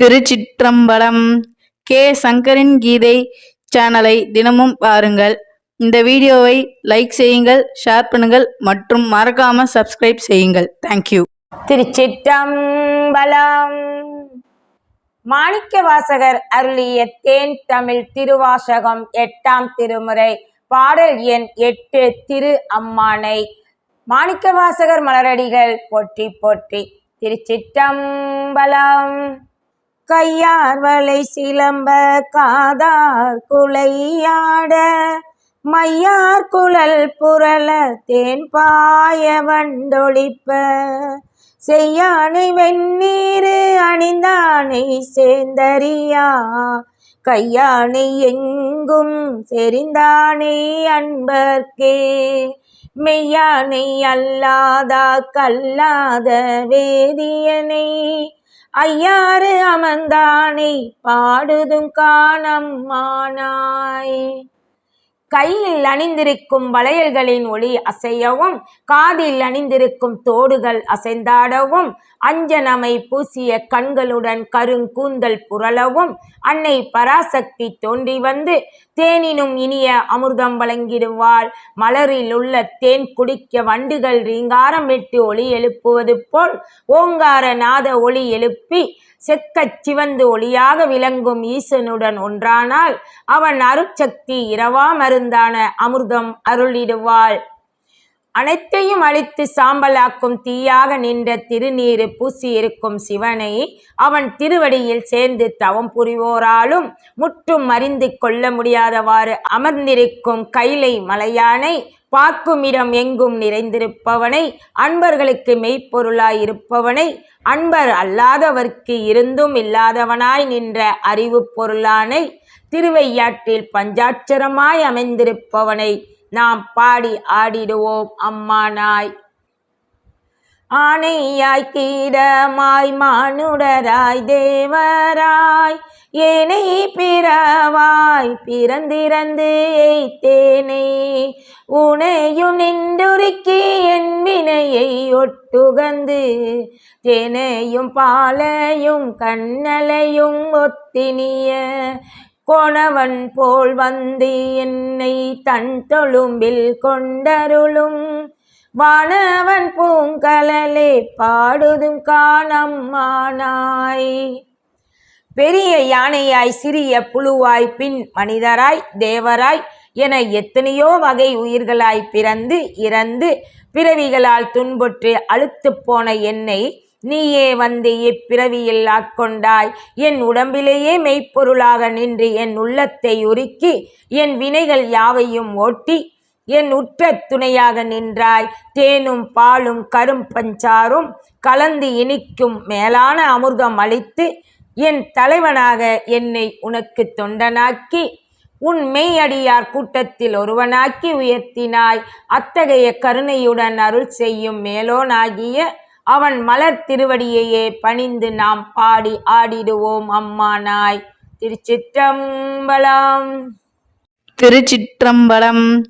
திருச்சிற்றம்பலம் K. சங்கரின் கீதை சேனலை தினமும் பாருங்கள். இந்த வீடியோவை லைக் செய்யுங்கள் ஷேர் பண்ணுங்கள் மற்றும் மறக்காம சப்ஸ்கிரைப் செய்யுங்கள். தேங்க்யூ திருச்சிற்றம்பலம். மாணிக்க வாசகர் அருளிய தேன் தமிழ் திருவாசகம் எட்டாம் திருமுறை பாடல் எண் எட்டு திரு அம்மானை. மாணிக்கவாசகர் மலரடிகள் போற்றி போற்றி திருச்சிற்றம்பலம். கையார் வலை சிலம்ப காதார் குலையாட மையார் குழல் புரள தேன் பாய வண்டொழிப்ப. செய்யானை வெந்நீரு அணிந்தானை சேர்ந்தறியா கையானை எங்கும் செறிந்தானை அன்பர்க்கே. மெய்யானை அல்லாதா கல்லாத வேதியனை ஐயாறு அமர்ந்தானை பாடுதும் காணம் மானாய். கையில் அணிந்திருக்கும் வளையல்களின் ஒளி அசையவும் காதில் அணிந்திருக்கும் தோடுகள் அசைந்தாடவும் அஞ்சனமை பூசிய கண்களுடன் கருங்கூந்தல் புரளவும் அன்னை பராசக்தி தோன்றி வந்து தேனினும் இனிய அமிர்தம் வழங்கிடுவாள். மலரில் உள்ள தேன் குடிக்க வண்டுகள் ரீங்காரமிட்டு ஒளி எழுப்புவது போல் ஓங்கார நாத ஒளி எழுப்பி செக்கச் சிவந்து ஒளியாக விளங்கும் ஈசனுடன் ஒன்றானால் அவன் அருட்சக்தி இரவா மருந்தான அமிர்தம் அருளிடுவாள். அனைத்தையும் அழித்து சாம்பலாக்கும் தீயாக நின்ற திருநீரு பூசி இருக்கும் சிவனை அவன் திருவடியில் சேர்ந்து தவம் புரிவோராலும் முற்றும் அறிந்து கொள்ள முடியாதவாறு அமர்ந்திருக்கும் கைலை மலையானை பார்க்கும் இடம் எங்கும் நிறைந்திருப்பவனை அன்பர்களுக்கு மெய்ப்பொருளாய் இருப்பவனை அன்பர் அல்லாதவர்க்கு இருந்தும் இல்லாதவனாய் நின்ற அறிவு பொருளானை திருவையாற்றில் பஞ்சாட்சரமாய் அமைந்திருப்பவனை நாம் பாடி ஆடிடுவோம் அம்மானாய். ஆணையாய் கீடமாய் மானுடராய் தேவராய் ஏனை பிறவாய் பிறந்திறந்து எய்த்தேனே உனையும் நின்றுருக்கி என் வினையை ஒட்டுகந்து தேனையும் பாலையும் கண்ணலையும் ஒத்தினிய. கோணவன் போல் வந்து என்னை தன் தொழும்பில் கொண்டருளும் வானவன் பூங்கலலே பாடுதும் காணம்மானாய் பெரிய யானையாய் சிறிய புழுவாய் பின் மனிதராய் தேவராய் என எத்தனையோ வகை உயிர்களாய் பிறந்து இறந்து பிறவிகளால் துன்புற்று அழுத்துப் போன என்னை நீயே வந்து இப்பிறவியில் ஆட்கொண்டாய். என் உடம்பிலேயே மெய்ப்பொருளாக நின்று என் உள்ளத்தை உருக்கி என் வினைகள் யாவையும் ஓட்டி என் உற்ற துணையாக நின்றாய். தேனும் பாலும் கரும்பஞ்சாரும் கலந்து இனிக்கும் மேலான அமிர்தம் அளித்து என் தலைவனாக என்னை உனக்கு தொண்டனாக்கி உன் மெய்யடியார் கூட்டத்தில் ஒருவனாக்கி உயர்த்தினாய். அத்தகைய கருணையுடன் அருள் செய்யும் மேலோனாகிய அவன் மலர் திருவடியையே பணிந்து நாம் பாடி ஆடிடுவோம் அம்மானாய் திருச்சிற்றம்பலம். திருச்சிற்றம்பலம்.